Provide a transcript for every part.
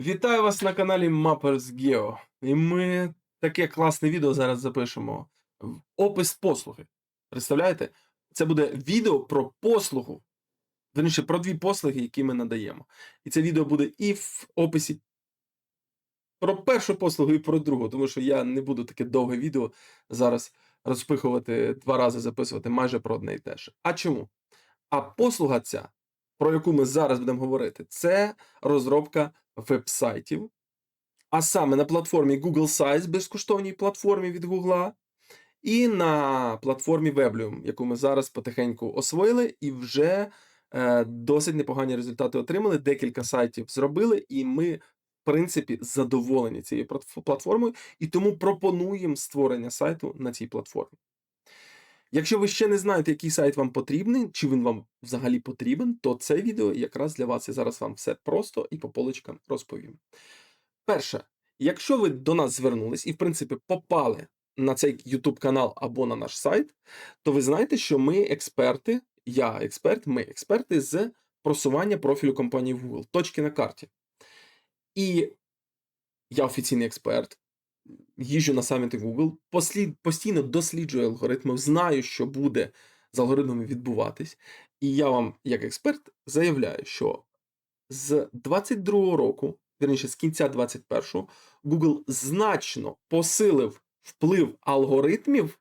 Вітаю вас на каналі Mappers Geo. І ми таке класне відео зараз запишемо. Опис послуги. Представляєте? Це буде відео про послугу. Верніше, про дві послуги, які ми надаємо. І це відео буде і в описі про першу послугу, і про другу, тому що я не буду таке довге відео зараз розпихувати два рази записувати майже про одне і те ж. А чому? А послуга ця, про яку ми зараз будемо говорити, це розробка веб-сайтів, а саме на платформі Google Sites, безкоштовній платформі від Google, і на платформі Weblium, яку ми зараз потихеньку освоїли, і вже е, досить непогані результати отримали. Декілька сайтів зробили, і ми, в принципі, задоволені цією платформою, і тому пропонуємо створення сайту на цій платформі. Якщо ви ще не знаєте, який сайт вам потрібний, чи він вам взагалі потрібен, то це відео якраз для вас. Я зараз вам все просто і по поличкам розповім. Перше, якщо ви до нас звернулись і, в принципі, попали на цей YouTube канал або на наш сайт, то ви знаєте, що ми експерти, я експерт, ми експерти з просування профілю компанії в Google, точки на карті. І я офіційний експерт, їжджу на саміти Google, послід, постійно досліджую алгоритми, знаю, що буде з алгоритмами відбуватись. І я вам, як експерт, заявляю, що з 22 року, вірніше, з кінця 21-го, Google значно посилив вплив алгоритмів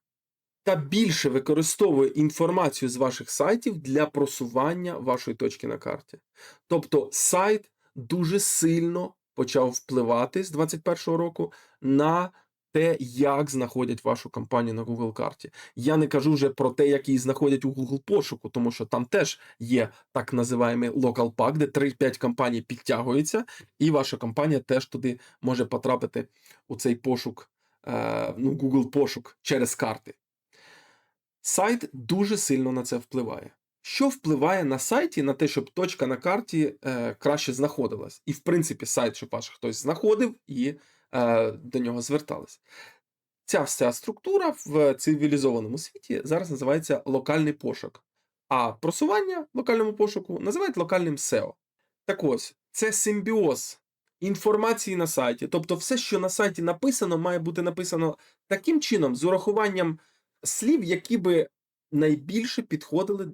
та більше використовує інформацію з ваших сайтів для просування вашої точки на карті. Тобто сайт дуже сильно почав впливати з 21-го року на те, як знаходять вашу компанію на Google карті. Я не кажу вже про те, як її знаходять у Google пошуку, тому що там теж є так називаємий local pack, де 3-5 компаній підтягуються, і ваша компанія теж туди може потрапити у цей пошук, е, ну, Google пошук через карти. Сайт дуже сильно на це впливає. Що впливає на сайті на те, щоб точка на карті е, краще знаходилась? І, в принципі, сайт, щоб ваш хтось знаходив і е, до нього звертались. Ця вся структура в цивілізованому світі зараз називається локальний пошук. А просування локальному пошуку називають локальним SEO. Так ось, це симбіоз інформації на сайті. Тобто, все, що на сайті написано, має бути написано таким чином, з урахуванням слів, які би найбільше підходили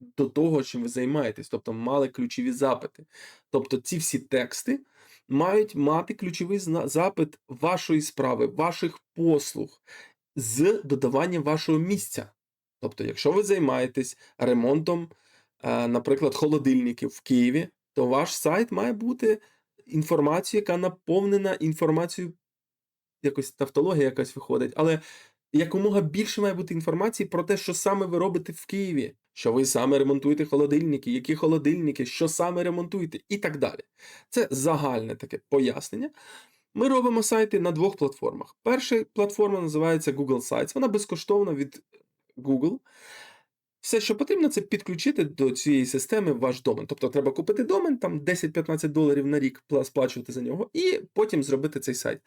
до того, чим ви займаєтесь, тобто мали ключові запити. Тобто, ці всі тексти мають мати ключовий запит вашої справи, ваших послуг з додаванням вашого місця. Тобто, якщо ви займаєтесь ремонтом, е, наприклад, холодильників в Києві, то ваш сайт має бути інформацією, яка наповнена інформацією, якось тавтологія якась виходить, але якомога більше має бути інформації про те, що саме ви робите в Києві, що ви саме ремонтуєте холодильники, які холодильники, що саме ремонтуєте, і так далі. Це загальне таке пояснення. Ми робимо сайти на двох платформах. Перша платформа називається Google Sites. Вона безкоштовна від Google. Все, що потрібно, це підключити до цієї системи ваш домен. Тобто треба купити домен, там 10-15 доларів на рік сплачувати за нього, і потім зробити цей сайт.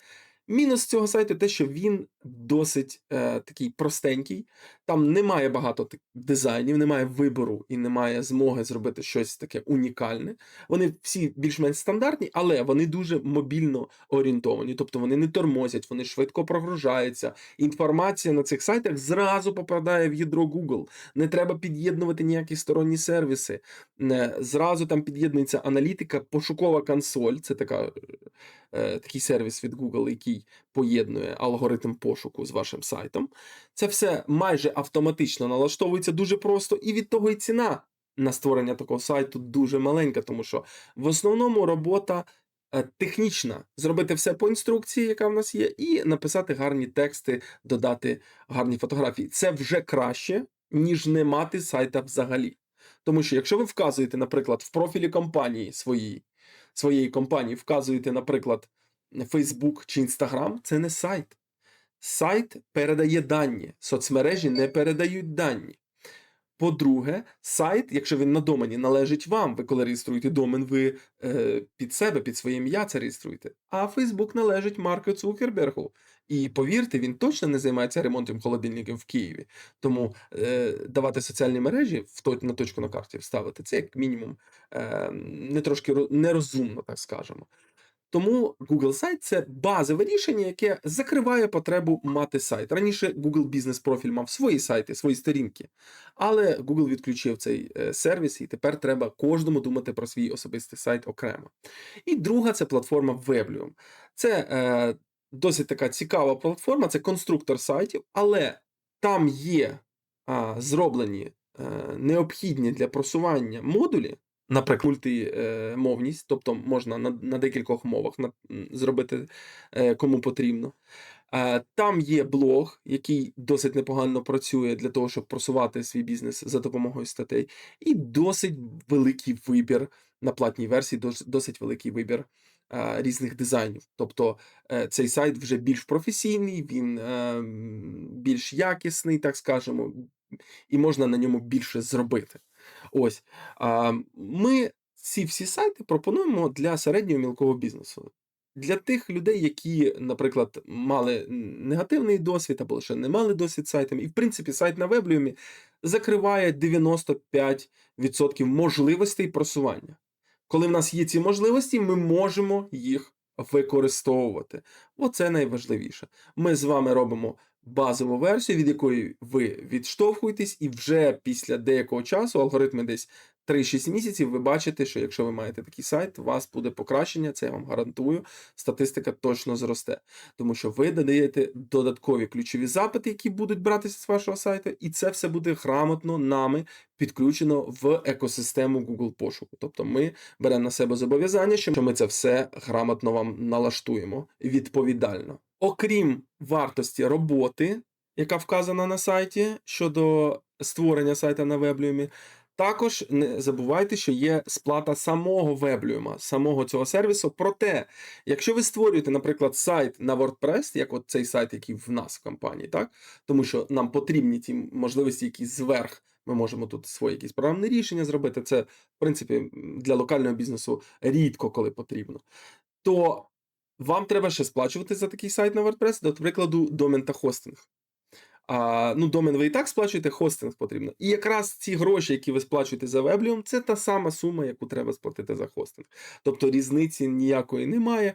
Мінус цього сайту те, що він досить е, такий простенький. Там немає багато дизайнів, немає вибору і немає змоги зробити щось таке унікальне. Вони всі більш-менш стандартні, але вони дуже мобільно орієнтовані. Тобто вони не тормозять, вони швидко прогружаються. Інформація на цих сайтах зразу попадає в ядро Google. Не треба під'єднувати ніякі сторонні сервіси. Не, Зразу там під'єднується аналітика, пошукова консоль. Це така, е, такий сервіс від Google, який поєднує алгоритм пошуку з вашим сайтом. Це все майже автоматично налаштовується дуже просто, і від того і ціна на створення такого сайту дуже маленька, тому що в основному робота е, технічна. Зробити все по інструкції, яка в нас є, і написати гарні тексти, додати гарні фотографії. Це вже краще, ніж не мати сайта взагалі. Тому що якщо ви вказуєте, наприклад, в профілі компанії своїй, своєї компанії, вказуєте, наприклад, Facebook чи Instagram, це не сайт. Сайт передає дані, соцмережі не передають дані. По-друге, сайт, якщо він на домені, належить вам. Ви коли реєструєте домен, ви е, під себе, під своє ім'я це реєструєте. А Facebook належить Марку Цукербергу. І повірте, він точно не займається ремонтом холодильників в Києві. Тому е, давати соціальні мережі в то, на точку на карті вставити, це як мінімум е, не трошки нерозумно, так скажемо. Тому Google сайт це базове рішення, яке закриває потребу мати сайт. Раніше Google бізнес профіль мав свої сайти, свої сторінки, але Google відключив цей е, сервіс, і тепер треба кожному думати про свій особистий сайт окремо. І друга це платформа Weblium. Це е, досить така цікава платформа, це конструктор сайтів, але там є а, зроблені е, необхідні для просування модулі, наприклад, мультимовність, тобто можна на, на декількох мовах на, зробити е, кому потрібно. Е, Там є блог, який досить непогано працює для того, щоб просувати свій бізнес за допомогою статей, і досить великий вибір на платній версії, дос- досить великий вибір е, різних дизайнів. Тобто е, цей сайт вже більш професійний, він е, більш якісний, так скажемо, і можна на ньому більше зробити. Ось ми ці всі сайти пропонуємо для середнього мілкого бізнесу. Для тих людей, які, наприклад, мали негативний досвід або лише не мали досвід сайтами. І, в принципі, сайт на Вебліумі закриває 95% можливостей просування. Коли в нас є ці можливості, ми можемо їх використовувати. Оце найважливіше. Ми з вами робимо базову версію, від якої ви відштовхуєтесь, і вже після деякого часу, алгоритми десь 3-6 місяців, ви бачите, що якщо ви маєте такий сайт, у вас буде покращення, це я вам гарантую. Статистика точно зросте, тому що ви додаєте додаткові ключові запити, які будуть братися з вашого сайту, і це все буде грамотно нами підключено в екосистему Google пошуку. Тобто ми беремо на себе зобов'язання, що ми це все грамотно вам налаштуємо відповідально. Окрім вартості роботи, яка вказана на сайті щодо створення сайта на Вебліумі, також не забувайте, що є сплата самого Вебліума, самого цього сервісу. Проте, якщо ви створюєте, наприклад, сайт на WordPress, як от цей сайт, який в нас в компанії, так тому що нам потрібні ті можливості, які зверх. Ми можемо тут свої якісь програмні рішення зробити. Це, в принципі, для локального бізнесу рідко коли потрібно. То вам треба ще сплачувати за такий сайт на WordPress, до прикладу, домен та хостинг. А, ну, домен ви і так сплачуєте, хостинг потрібно. І якраз ці гроші, які ви сплачуєте за Weblium, це та сама сума, яку треба сплатити за хостинг. Тобто різниці ніякої немає.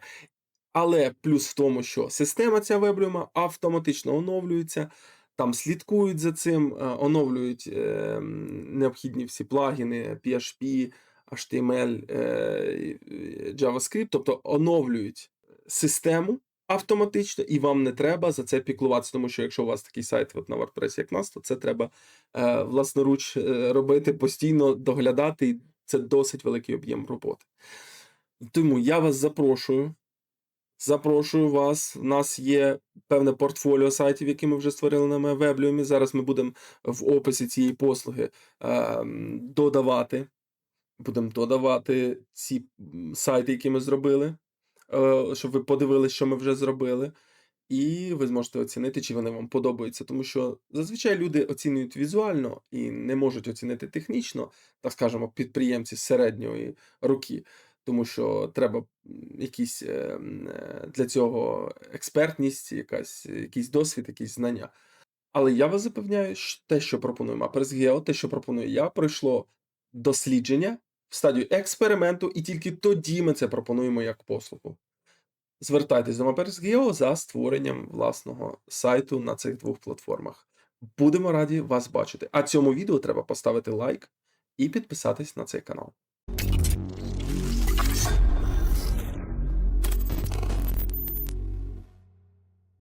Але плюс в тому, що система ця Weblium автоматично оновлюється, там слідкують за цим, е, оновлюють е, необхідні всі плагіни, PHP, HTML, е, JavaScript, тобто оновлюють систему автоматично, і вам не треба за це піклуватися, тому що якщо у вас такий сайт от на WordPress, як нас, то це треба е, власноруч е, робити, постійно доглядати, і це досить великий об'єм роботи. Тому я вас запрошую. Запрошую вас. У нас є певне портфоліо сайтів, які ми вже створили на Вебліумі. Зараз ми будемо в описі цієї послуги ем, додавати. Будемо додавати ці сайти, які ми зробили, е, щоб ви подивилися, що ми вже зробили. І ви зможете оцінити, чи вони вам подобаються. Тому що зазвичай люди оцінюють візуально і не можуть оцінити технічно, так скажемо, підприємці середньої руки. Тому що треба якісь е, е, для цього експертність, якась, якийсь досвід, якісь знання. Але я вас запевняю, що те, що пропонує Mappers Geo, те, що пропоную я, пройшло дослідження в стадію експерименту, і тільки тоді ми це пропонуємо як послугу. Звертайтесь до Mappers Geo за створенням власного сайту на цих двох платформах. Будемо раді вас бачити. А цьому відео треба поставити лайк і підписатись на цей канал.